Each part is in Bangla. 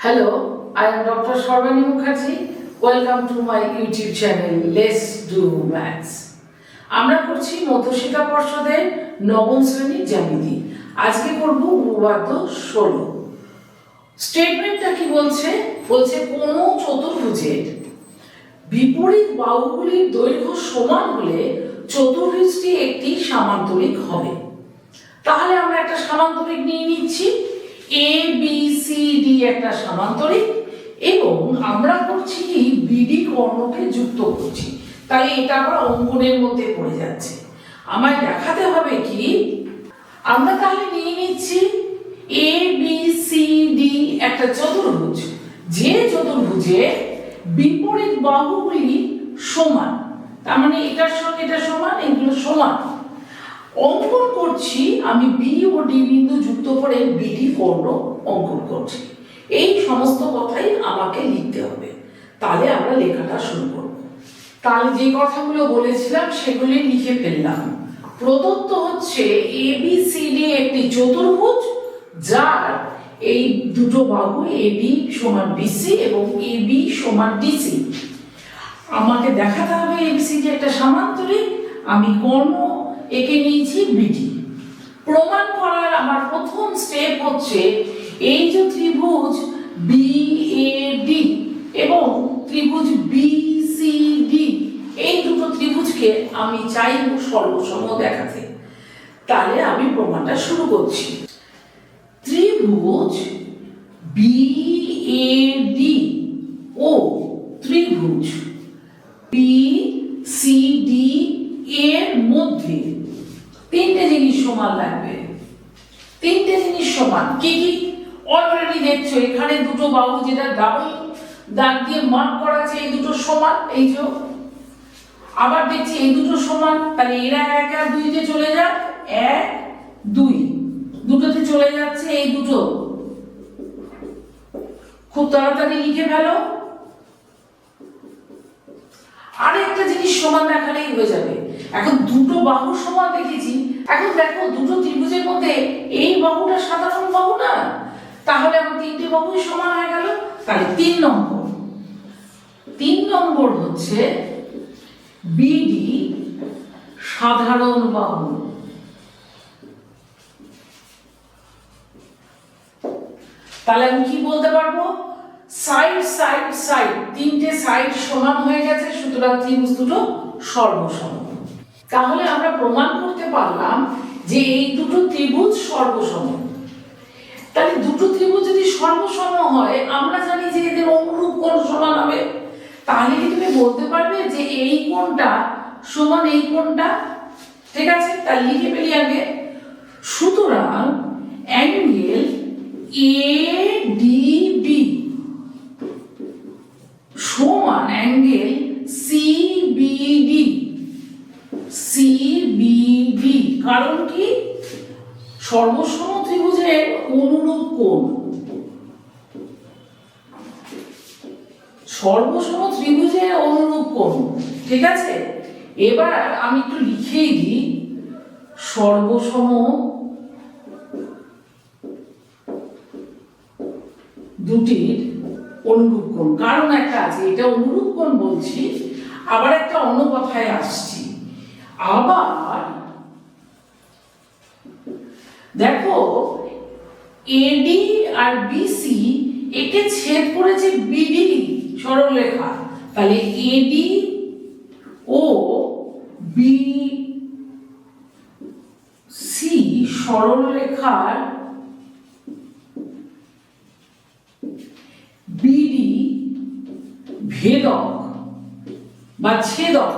Hello, I am Dr. Sharvani Mukherjee. Welcome to my YouTube channel Let's Do Maths. আমরা করছি মধ্যশিক্ষা পর্ষদের নবম শ্রেণির জ্যামিতি আজকে করব উপবাদ্য ষোলো স্টেটমেন্টটা কি বলছে বলছে কোনো চতুর্ভুজের বিপরীত বাহুগুলির দৈর্ঘ্য সমান হলে চতুর্ভুজটি একটি সামান্তরিক হবে তাহলে আমরা একটা সামান্তরিক নিয়ে নিচ্ছি এ বি সি ডি একটা সামান্তরিক এবং আমরা করছি কি? বিডি কর্ণকে যুক্ত করছি। তাই এটা আবার অঙ্কনের মধ্যে পড়ে যাচ্ছে। আমায় দেখাতে হবে কি? আমরা তাহলে নিয়ে নিচ্ছি এ বি সি ডি একটা চতুর্ভুজ। যে চতুর্ভুজে বিপরীত বাহুগুলি সমান। তার মানে এটার সঙ্গে এটা সমান, এগুলো সমান। অঙ্কন করছি, আমি বি ও ডি বিন্দু যুক্ত করে বিডি কর্ণ অঙ্কন করছি। এই সমস্ত কথাই আমাকে লিখতে হবে। তাহলে আমরা লেখাটা শুরু করব। তাহলে যে কথাগুলো বলেছিলাম, সেগুলি লিখে ফেললাম। প্রদত্ত হচ্ছে এ বি সি ডি একটি চতুর্ভুজ, যার এই দুটো বাহু এ বি সমান বিসি এবং এ বি সমান ডিসি আমাকে দেখাতে হবে এবিসিডি একটা সামান্তরিক। আমি কর্ণ এঁকে নিয়েছি বিডি প্রমাণ করার আমার প্রথম স্টেপ হচ্ছে এই যে ত্রিভুজ বি এ ডি এবং ত্রিভুজ বি সি ডি এই দুটো ত্রিভুজকে আমি চাইব সর্বসম দেখাতে। তাহলে আমি প্রমাণটা শুরু করছি। ত্রিভুজ বি এ ডি ও ত্রিভুজ মধ্যে তিনটে জিনিস সমান লাগবে। তিনটে জিনিস সমান। কি কি? অলরেডি দেখছ, এখানে দুটো যেটা দাগ দিয়ে মার্ক করা আছে, এই দুটো সমান, এই যে আবার দেখছি এই দুটো সমান, তাহলে এরা এক আর দুইতে চলে যাক, এক, দুই। দুটোতে চলে যাচ্ছে এই দুটো। খুব তাড়াতাড়ি লিখে ফেলো। আর একটা জিনিস সমান দেখালেই হয়ে যাবে। এখন দুটো বাহু সমান দেখেছি। এখন দেখো, দুটো ত্রিভুজের মধ্যে এই বাহুটা সাধারণ বাহু না? তাহলে আমার তিনটে বাহুই সমান হয়ে গেল। তাহলে তিন নম্বর। তিন নম্বর হচ্ছে বিডি সাধারণ বাহু। তাহলে আমি কি বলতে পারব? Side side side. তিনটে সাইড সমান হয়ে গেছে, সুতরাং ত্রিভুজ দুটো সর্বসম। তাহলে আমরা প্রমাণ করতে পারলাম যে এই দুটো ত্রিভুজ সর্বসম। তাহলে দুটো ত্রিভুজ যদি সর্বসম হয়, আমরা জানি যে এদের অনুরূপ কোণ সমান হবে। তাহলে কি তুমি বলতে পারবে যে এই কোণটা সমান এই কোণটা? ঠিক আছে তাহলে লিখে ফেলি আগে। সুতরাং অ্যাঙ্গেল এ সর্বসম ত্রিভুজের অনুরূপ কোণ, ঠিক আছে? এবার আমি একটু লিখেই দিই। সর্বসম দুটির অনুরূপ কোণ। কারণ একটা আছে, এটা অনুরূপ কোণ বলছি, আবার একটা অন্য কথায় আসছি। আবার দেখো এডি আর বিসি একে ছেদ করেছে বিডি সরলরেখা তাহলে এডি ও বি সি সরলরেখার বিডি ভেদক বা ছেদক।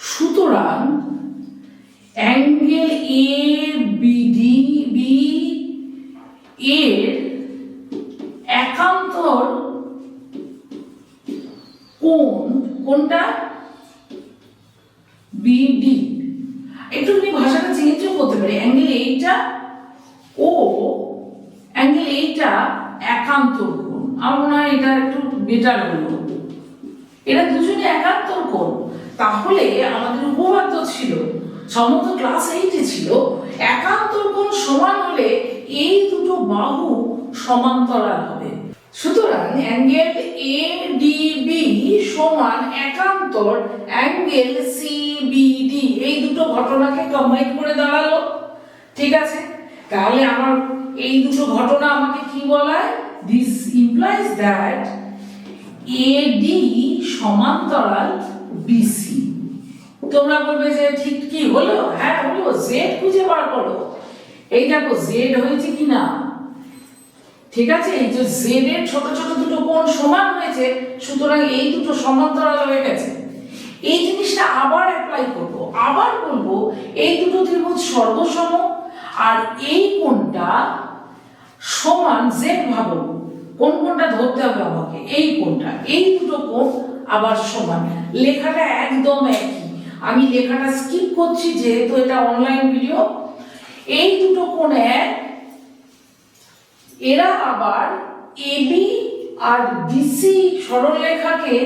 সুতরাং অ্যাঙ্গেল এ বিডি কোণ কোনটা? বিডি একটুখানি ভাষাটা চেঞ্জও করতে পারি অ্যাঙ্গেল এইটা ও অ্যাঙ্গেল এইটা একান্তর কোণ। আমার মনে এটা একটু বেটার হলো। এরা দুজনে একাত্তর কোণ। তাহলে আমাদের উপবাদ্য ছিল সমস্ত ক্লাস এইটে ছিল, একান্তর কোণ সমান হলে এই দুটো বাহু সমান্তরাল হবে। অ্যাঙ্গেল এ ডিবি সমান একান্তর অ্যাঙ্গেল সিবিডি এই দুটো ঘটনাকে কম্বাইন করে দাঁড়াল। ঠিক আছে? তাহলে আমার এই দুটো ঘটনা আমাকে কি বলায়? দিস ইমপ্লাইজ দ্যাট এডি সমান্তরাল বিসি তোমরা বলবে যে ঠিক কি? হলো? হ্যাঁ হলো। জেড খুঁজে বার করো। এই দেখো জেড হয়েছে কি না ঠিক আছে? এই যে জেড এর ছোট ছোট দুটো কোণ সমান হয়েছে, সুতরাং এই দুটো সমান্তরাল হয়ে গেছে। এই জিনিসটা আবার অ্যাপ্লাই করব। আবার বলব, এই দুটো ত্রিভুজ সর্বসম আর এই কোণটা সমান জেড ভাবো কোন কোনটা ধরতে হবে আমাকে? এই কোনটা এই দুটো কোণ আবার সমান। লেখাটা একদম একই। আমি লেখাটা স্কিপ করছি, যেহেতু এটা অনলাইন ভিডিও এই দুটো কোণ এক এরা আবার এবি আর ডিসি সরলরেখাকে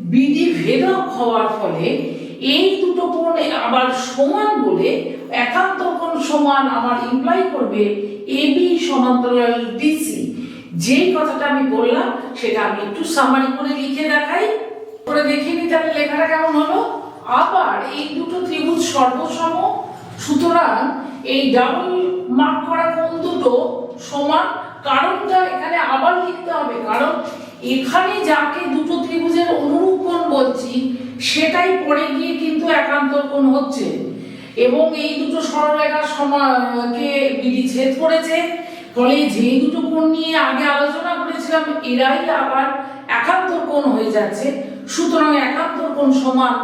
বিডি ভেদক হওয়ার ফলে এই দুটো কোণ আবার সমান বলে একান্ত কোণ সমান আমার ইমপ্লাই করবে এবি সমান্তরাল ডিসি যেই কথাটা আমি বললাম, সেটা আমি একটু সামারি করে লিখে দেখাই। করে দেখিয়ে নি তাহলে লেখাটা কেমন হলো? আবার এই দুটো ত্রিভুজ সর্বসম, সুতরাং এই ডাবল মার্ক করা কোণ দুটো সমান কারণটা এখানে আবার লিখতে হবে, কারণ এখানে যাকে দুটো ত্রিভুজের অনুরূপ কোণ বলছি, সেটাই পরে গিয়ে কিন্তু একান্তর কোণ হচ্ছে। এবং এই দুটো সরলরেখার সমাকে বিধি ছেদ করেছে, ফলে যে দুটো কোণ নিয়ে আগে আলোচনা করেছিলাম, এরাই আবার একান্তর কোণ হয়ে যাচ্ছে। সুতরাং একান্তর কোণ সমান,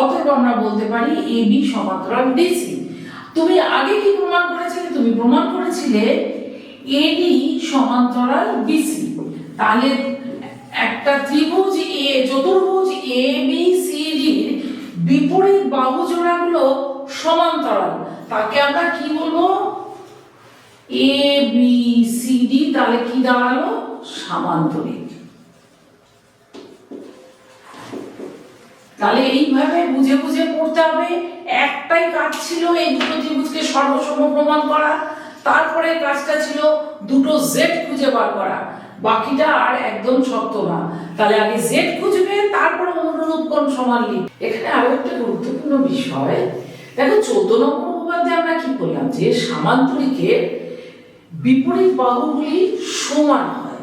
অতএব আমরা বলতে পারি এ বি সমান্তরাল ডিসি। তুমি আগে কি প্রমাণ করেছিলে? তুমি প্রমাণ করেছিলে এডি সমান্তরাল বিসি তাহলে একটা ত্রিভুজ এ চতুর্ভুজ এ বি সি ডির বিপরীত বাহু জোড়াগুলো সমান্তরাল। তাকে আমরা কি বলব? এ বি সি ডি তাহলে কি দাঁড়াল? সামান্তরিক। তাহলে এইভাবে বুঝে বুঝে পড়তে হবে। একটাই কাজ ছিল এই দুটো ত্রিভুজকে সর্বসম প্রমাণ করা। তারপরে কাজটা ছিল দুটো জেড খুঁজে বার করা। বাকিটা আর একদম শক্ত না। তাহলে আগে জেড খুঁজবে তারপরে অনুরূপ কোণ সমান লিখ? এখানে আরও একটা গুরুত্বপূর্ণ বিষয়। দেখো চোদ্দ নম্বর উপপাদ্যে আমরা কি করলাম? যে সামান্তরিকের বিপরীত বাহুগুলি সমান হয়।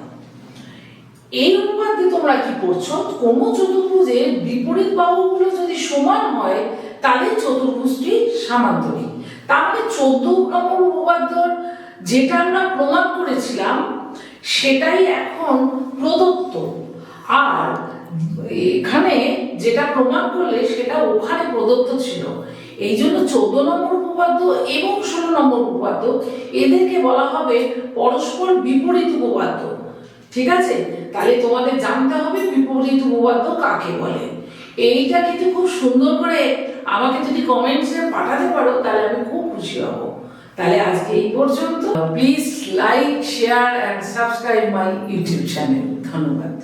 এই অনুপাতে তোমরা কি করছ? কোন চতুর্ভুজের বিপরীত বাহুগুলো যদি সমান হয়, তাহলে চতুর্ভুজটি সামান্তরিক। তাহলে চোদ্দ নম্বর উপপাদ্যর যেটা আমরা প্রমাণ করেছিলাম, সেটাই এখন প্রদত্ত। আর এখানে যেটা প্রমাণ করলে সেটা ওখানে প্রদত্ত ছিল। এই জন্য চোদ্দ নম্বর উপপাদ্য এবং ষোলো নম্বর উপপাদ্য এদেরকে বলা হবে পরস্পর বিপরীত উপপাদ্য। ঠিক আছে? তাহলে তোমাদের জানতে হবে বিপরীত উপপাদ্য কাকে বলে। এইটা কিন্তু খুব সুন্দর করে আমাকে যদি কমেন্টসে পাঠাতে পারো, তাহলে আমি খুব খুশি হব। তাহলে আজকে এই পর্যন্ত। Please like share and subscribe my YouTube channel ধন্যবাদ।